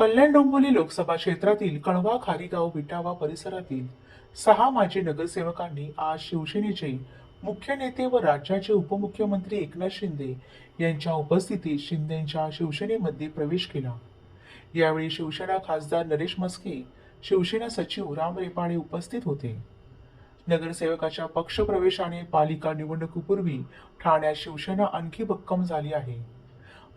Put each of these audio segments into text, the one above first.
कल्याण डोंबिवली लोकसभा क्षेत्रातील कणवा खारीगाव विटावा परिसरातील सहा माजी नगरसेवकांनी आज शिवसेनेचे मुख्य नेते व राज्याचे उपमुख्यमंत्री एकनाथ शिंदे यांच्या उपस्थितीत शिंदेच्या शिवसेनेमध्ये प्रवेश केला. यावेळी शिवसेना खासदार नरेश मस्के शिवसेना सचिव राम रेपाळे उपस्थित होते. नगरसेवकाच्या पक्षप्रवेशाने पालिका निवडणुकीपूर्वी ठाण्यात शिवसेना आणखी भक्कम झाली आहे.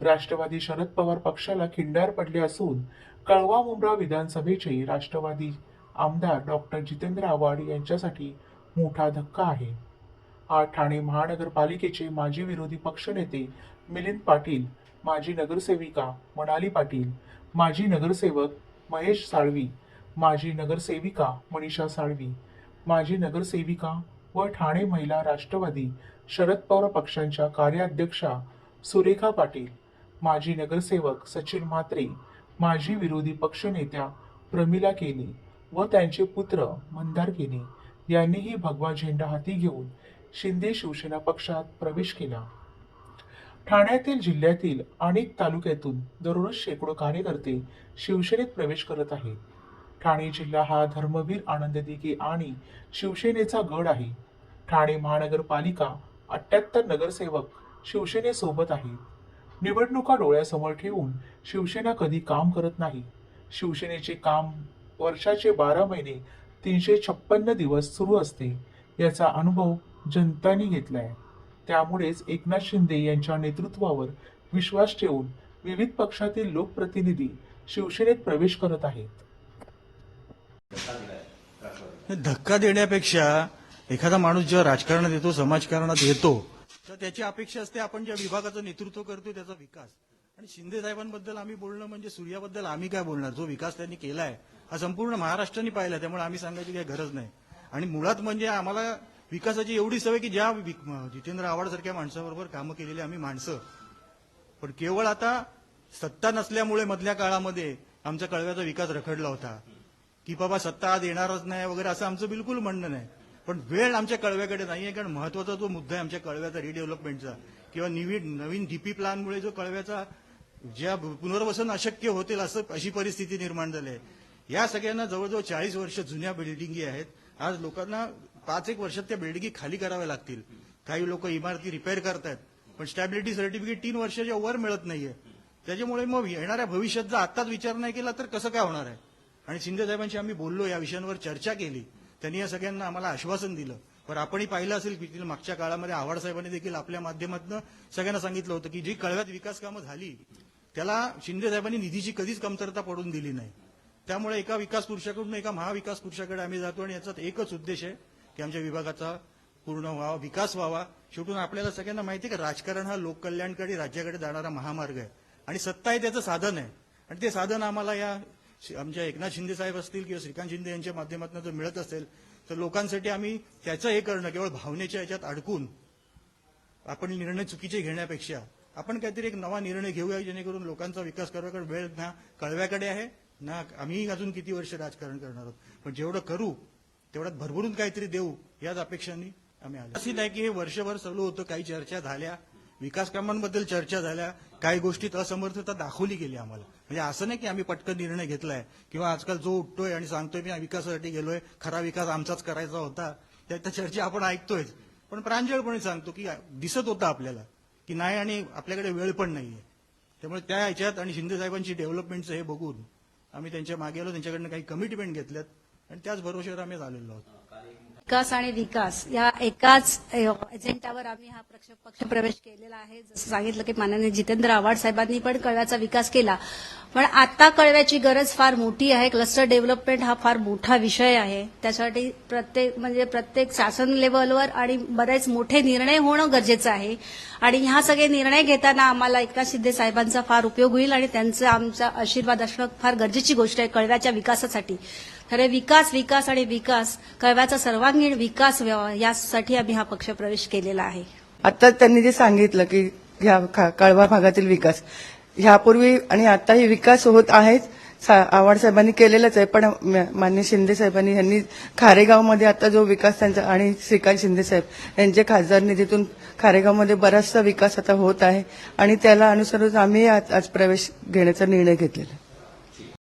राष्ट्रवादी शरद पवार पक्षाला खिंडार पडले असून कळवा मुंब्रा विधानसभेचे राष्ट्रवादी आमदार डॉक्टर जितेंद्र आव्हाड यांच्यासाठी मोठा धक्का आहे. आज ठाणे महानगरपालिकेचे माजी विरोधी पक्षनेते मिलिंद पाटील माजी नगरसेविका मनाली पाटील माजी नगरसेवक महेश साळवी माजी नगरसेविका मनीषा साळवी माजी नगरसेविका व ठाणे महिला राष्ट्रवादी शरद पवार पक्षांच्या कार्याध्यक्षा सुरेखा पाटील माजी नगरसेवक सचिन म्हात्रे माजी विरोधी पक्षनेत्या प्रमिला केने व त्यांचे पुत्र मंदार केने यांनीही भगवा झेंडा हाती घेऊन शिंदे शिवसेना पक्षात प्रवेश केला. ठाण्यातील जिल्ह्यातील अनेक तालुक्यातून दररोज शेकडो कार्यकर्ते शिवसेनेत प्रवेश करत आहेत. ठाणे जिल्हा हा धर्मवीर आनंद दिघे आणि शिवसेनेचा गड आहे. ठाणे महानगरपालिका अठ्याहत्तर नगरसेवक शिवसेनेसोबत आहेत. निवडणुका डोळ्यासमोर ठेवून शिवसेना कधी काम करत नाही. शिवसेनेचे काम वर्षाचे बारा महिने तीनशे छप्पन्न दिवस सुरू असते याचा अनुभव जनतांनी घेतलाय. त्यामुळेच एकनाथ शिंदे यांच्या नेतृत्वावर विश्वास ठेवून विविध पक्षातील लोकप्रतिनिधी शिवसेनेत प्रवेश करत आहेत. धक्का देण्यापेक्षा एखादा माणूस जेव्हा राजकारणात येतो समाजकारणात येतो तर त्याची अपेक्षा असते आपण ज्या विभागाचं नेतृत्व करतोय त्याचा विकास. आणि शिंदे साहेबांबद्दल आम्ही बोलणं म्हणजे सूर्याबद्दल आम्ही काय बोलणार? जो विकास त्यांनी केलाय हा संपूर्ण महाराष्ट्राने पाहिला त्यामुळे आम्ही सांगायची काही गरज नाही. आणि मुळात म्हणजे आम्हाला विकासाची एवढी सवय की ज्या विक- जितेंद्र आव्हाडसारख्या माणसाबरोबर कामं केलेली आम्ही माणसं. पण केवळ आता सत्ता नसल्यामुळे मधल्या काळामध्ये आमचा कळव्याचा विकास रखडला होता. की बाबा सत्ता आज येणारच नाही वगैरे असं आमचं बिलकुल म्हणणं नाही. पण वेळ आमच्या कळव्याकडे नाही आहे कारण महत्त्वाचा जो मुद्दा आहे आमच्या कळव्याचा रिडेव्हलपमेंटचा किंवा नवीन नवीन डीपी प्लॅनमुळे जो कळव्याचा ज्या पुनर्वसन अशक्य होतील असं अशी परिस्थिती निर्माण झाली आहे. या सगळ्यांना जवळजवळ चाळीस वर्ष जुन्या बिल्डिंगी आहेत. आज लोकांना पाच एक वर्षात त्या बिल्डिंगी खाली कराव्या लागतील. काही लोक इमारती रिपेअर करतायत पण स्टॅबिलिटी सर्टिफिकेट तीन वर्षाच्या वर मिळत नाहीये. त्याच्यामुळे मग येणाऱ्या भविष्यात जर आत्ताच विचार नाही केला तर कसं काय होणार आहे? आणि शिंदे साहेबांशी आम्ही बोललो या विषयांवर चर्चा केली. त्यांनी या सगळ्यांना आम्हाला आश्वासन दिलं. पण आपणही पाहिलं असेल की मागच्या काळामध्ये आव्हाड साहेबांनी देखील आपल्या माध्यमातून सगळ्यांना सांगितलं होतं की जी कळव्यात विकास कामं झाली त्याला शिंदे साहेबांनी निधीची कधीच कमतरता पडून दिली नाही. त्यामुळे एका विकास पुरुषाकडून एका महाविकास पुरुषाकडे आम्ही जातो आणि याचा एकच उद्देश आहे की आमच्या विभागाचा पूर्ण व्हावा विकास व्हावा. शेवटून आपल्याला सगळ्यांना माहिती आहे का राजकारण हा लोककल्याणकडे राज्याकडे जाणारा महामार्ग आहे. आणि सत्ता हे त्याचं साधन आहे. आणि ते साधन आम्हाला या आमच्या एकनाथ शिंदे साहेब असतील किंवा श्रीकांत शिंदे यांच्या माध्यमातून जर मिळत असेल तर लोकांसाठी आम्ही त्याचं हे करणं केवळ भावनेच्या याच्यात अडकून आपण निर्णय चुकीचे घेण्यापेक्षा आपण काहीतरी एक नवा निर्णय घेऊया जेणेकरून लोकांचा विकास करण्याकडे वेळ ना कळव्याकडे आहे ना आम्ही अजून किती वर्ष राजकारण करणार आहोत. पण जेवढं करू तेवढ्यात भरभरून काहीतरी देऊ याच अपेक्षांनी आम्ही आलो. अशी नाही की हे वर्षभर चालू होतं काही चर्चा झाल्या विकास कामांबद्दल चर्चा झाल्या काही गोष्टीत असमर्थता दाखवली गेली आम्हाला. म्हणजे असं नाही की आम्ही पटकन निर्णय घेतलाय किंवा आजकाल जो उठतोय आणि सांगतोय मी विकासासाठी गेलोय खरा विकास आमचाच करायचा होता. त्या चर्चा आपण ऐकतोय पण प्रांजळपणे सांगतो की दिसत होतं आपल्याला की नाही आणि आपल्याकडे वेळ पण नाहीये. त्यामुळे त्या ह्याच्यात आणि शिंदे साहेबांची डेव्हलपमेंटचं हे बघून आम्ही त्यांच्या मागे आलो त्यांच्याकडनं काही कमिटमेंट घेतल्यात आणि त्याच भरोश्यावर आम्ही आलेलो आहोत. विकास आणि विकास या एकाच एजेंडावर आम्ही हा पक्ष प्रवेश केलेला आहे. जसं सांगितलं की माननीय जितेंद्र आव्हाड साहेबांनी पण कळव्याचा विकास केला. पण आता कळव्याची गरज फार मोठी आहे. क्लस्टर डेव्हलपमेंट हा फार मोठा विषय आहे. त्यासाठी प्रत्येक म्हणजे प्रत्येक शासन लेवलवर आणि बरेच मोठे निर्णय होणं गरजेचं आहे. आणि ह्या सगळे निर्णय घेताना आम्हाला एकनाथ शिंदे साहेबांचा फार उपयोग होईल आणि त्यांचा आमचा आशीर्वाद असणं फार गरजेची गोष्ट आहे कळव्याच्या विकासासाठी. अरे विकास विकास आणि विकास कळव्याचा सर्वांगीण विकास व्हावा यासाठी आम्ही हा पक्ष प्रवेश केलेला आहे. आता त्यांनी जे सांगितलं की ह्या कळवा भागातील विकास ह्यापूर्वी आणि आताही विकास होत आहेच सा- आव्हाड साहेबांनी केलेलाच आहे पण मान्य शिंदे साहेबांनी यांनी खारेगावमध्ये आता जो विकास त्यांचा आणि श्रीकांत शिंदे साहेब यांच्या खासदार निधीतून खारेगावमध्ये बराचसा विकास आता होत आहे आणि त्याला अनुसरून आम्ही आज आज प्रवेश घेण्याचा निर्णय घेतलेला